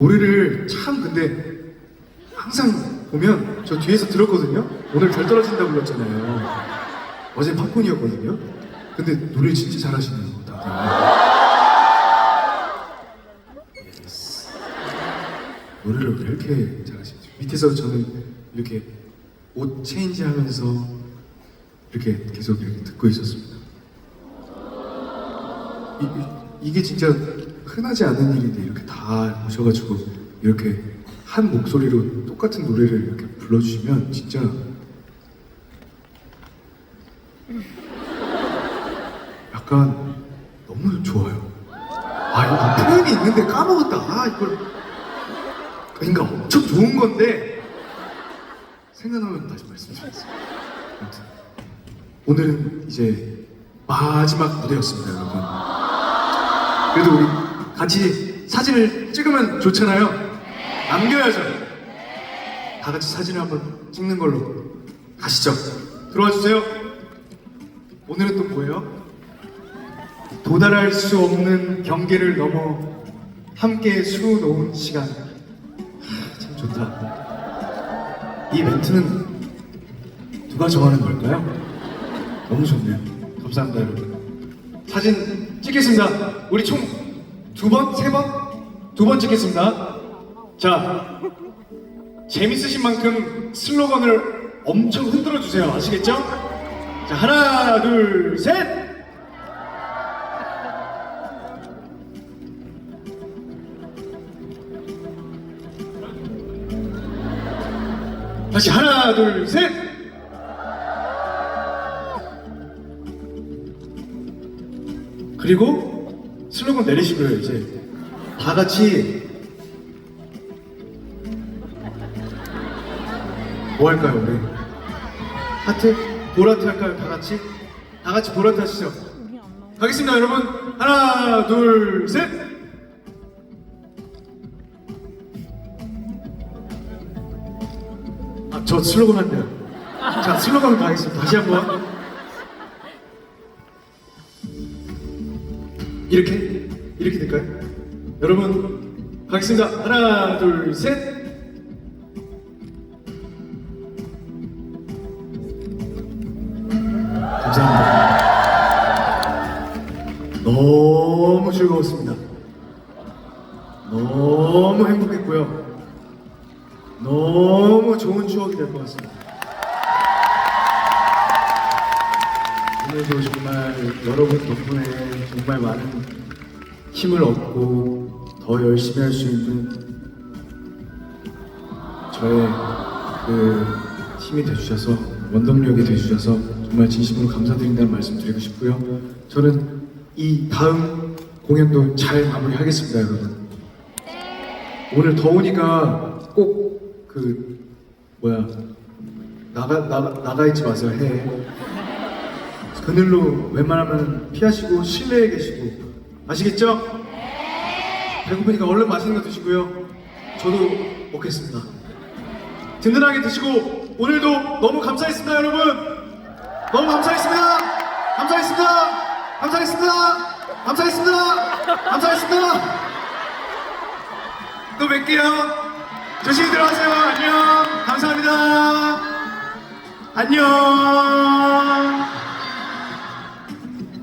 노래를 참 근데 항상 보면 저 뒤에서 들었거든요. 오늘 별 떨어진다 불렀잖아요. 어제 팝콘이었거든요. 근데 노래 진짜 잘하시네요. 노래를 왜 이렇게 잘하시지? 밑에서 저는 이렇게 옷 체인지 하면서 이렇게 계속 이렇게 듣고 있었습니다. 이, 이, 이게 진짜 흔하지 않은 일인데 이렇게 다 오셔가지고 이렇게 한 목소리로 똑같은 노래를 이렇게 불러주시면 진짜 약간 너무 좋아요. 아 이거 표현이 있는데 까먹었다. 아 이걸 그러니까 엄청 좋은 건데 생각나면 다시 말씀드리겠습니다. 오늘은 이제 마지막 무대였습니다, 여러분. 그래도 우리 같이 사진을 찍으면 좋잖아요. 남겨야죠. 다 같이 사진을 한번 찍는 걸로 가시죠. 들어와 주세요. 오늘은 또 뭐예요? 도달할 수 없는 경계를 넘어 함께 수놓은 시간. 하, 참 좋다. 이 멘트는 누가 정하는 걸까요? 너무 좋네요. 감사합니다, 여러분. 사진 찍겠습니다. 우리 총 두 번, 세 번, 두 번 찍겠습니다. 자, 재밌으신 만큼 슬로건을 엄청 흔들어 주세요. 아시겠죠? 자, 하나, 둘, 셋. 다시 하나, 둘, 셋. 그리고 슬로건 내리시고요 이제. 다 같이. 뭐 할까요 우리? 하트? 보라트 할까요 다 같이? 다 같이 보라트 하시죠. 가겠습니다 여러분. 하나 둘셋. 아, 저 슬로건 한대요. 자, 슬로건 가겠습니다. 다시 한 번. 이렇게? 이렇게 될까요? 여러분, 가겠습니다. 하나, 둘, 셋. 감사합니다. 너무 즐거웠습니다. 너무 행복했고요. 너무 좋은 추억이 될 것 같습니다. 오늘도 정말 여러분 덕분에 정말 많은 힘을 얻고 더 열심히 할 수 있는 저의 그 힘이 되주셔서 원동력이 되주셔서 정말 진심으로 감사드린다는 말씀 드리고 싶고요. 저는 이 다음 공연도 잘 마무리하겠습니다, 여러분. 오늘 더우니까 꼭 그 뭐야 나가 나가 나가 있지 마세요 해 그늘로 웬만하면 피하시고 실내에 계시고 아시겠죠? 배고프니까 얼른 맛있는 거 드시고요. 저도 먹겠습니다. 든든하게 드시고 오늘도 너무 감사했습니다, 여러분. 너무 감사했습니다. 감사했습니다. 감사했습니다. 감사했습니다. 감사했습니다. 또 뵐게요. 조심히 들어가세요. 안녕. 감사합니다. 안녕.